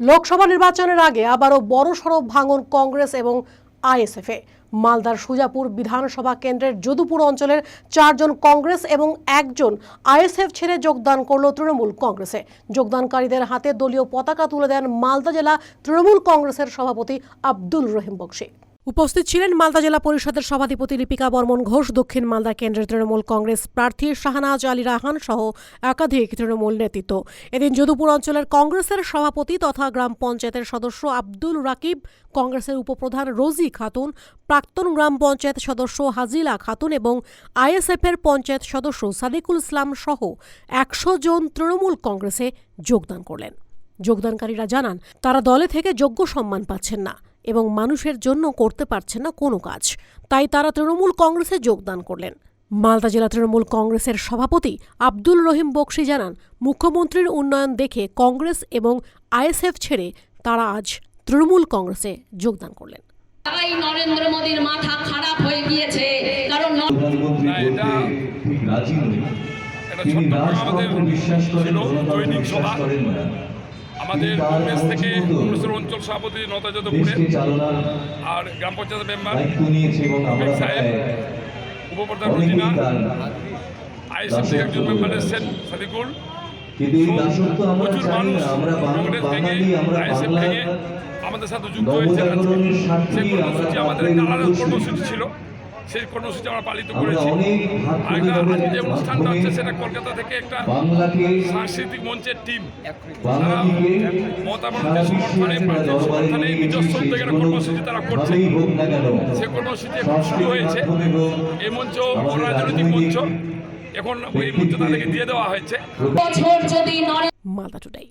লোকসভা নির্বাচনের আগে আবারও বড় সড়ক ভাঙন কংগ্রেস এবং আইএসএফে মালদার সুজাপুর বিধানসভা কেন্দ্রের যদুপুর অঞ্চলের চারজন কংগ্রেস এবং একজন আইএসএফ ছেড়ে যোগদান করল তৃণমূল কংগ্রেসে। যোগদানকারীদের হাতে দলীয় পতাকা তুলে দেন মালদা জেলা তৃণমূল কংগ্রেসের সভাপতি আব্দুল রহিম বক্সি। উপস্থিত ছিলেন মালদা জেলা পরিষদের সভাধিপতি লিপিকা বর্মন ঘোষ, দক্ষিণ মালদা কেন্দ্রের তৃণমূল কংগ্রেস প্রার্থী শাহনাজ আলী রাহান সহ একাধিক তৃণমূল নেতৃত্ব। এদিন যদুপুর অঞ্চলের কংগ্রেসের সভাপতি তথা গ্রাম পঞ্চায়েতের সদস্য আব্দুল রাকিব, কংগ্রেসের উপপ্রধান রোজি খাতুন, প্রাক্তন গ্রাম পঞ্চায়েত সদস্য হাজিলা খাতুন এবং আইএসএফের পঞ্চায়েত সদস্য সাদিকুল ইসলাম সহ একশো জন তৃণমূল কংগ্রেসে যোগদান করলেন। যোগদানকারীরা জানান, তারা দলে থেকে যোগ্য সম্মান পাচ্ছেন না। এবং মানুষের জন্য করতে পারছেন না কোনো কাজ। তাই তারা তৃণমূল কংগ্রেসে যোগদান করলেন। মালদা জেলা তৃণমূল কংগ্রেসের সভাপতি আব্দুল রহিম বক্সি জানান মুখ্যমন্ত্রীর উন্নয়ন দেখে কংগ্রেস এবং আইএসএফ ছেড়ে তারা আজ তৃণমূল কংগ্রেসে যোগদান করলেন। তাই নরেন্দ্র মোদীর মাথা খারাপ হয়ে গিয়েছে। কারণ প্রধানমন্ত্রী বলতে রাজি নই তিনি রাজতন্ত্রে বিশ্বাস করেন দৈনিক বিশ্বাস করেন না। আমাদের কংগ্রেস থেকে কংগ্রেসের অঞ্চল সভাপতি নতা যাদবপুরে আর গ্রাম পঞ্চায়েত মেম্বার সাহেব, উপপ্রধান রুজিনা আইএসএফ থেকে একজন মেম্বার এসছেন সাদিকুল। প্রচুর মানুষ কংগ্রেস থেকে আইএসএফ থেকে আমাদের সাথে যুক্ত হয়েছে। সেই কর্মসূচি আমাদের একটা আলাদা কর্মসূচি ছিল। সেই কর্মসূচি আমরা পালিত করেছি। আজকে যে অনুষ্ঠানটা হচ্ছে সেটা কলকাতা থেকে একটা সাংস্কৃতিক মঞ্চের টিম মমতা সমর্থনে প্রার্থীর সমর্থনে নিজস্ব উদ্যোগের কর্মসূচি তারা করছে। সে কর্মসূচি এখন শুরু হয়েছে। এই মঞ্চ রাজনৈতিক মঞ্চ। এখন এই মঞ্চ তাদেরকে দিয়ে দেওয়া হয়েছে। বছর যদি নরেন্দ্র মালদা টুডে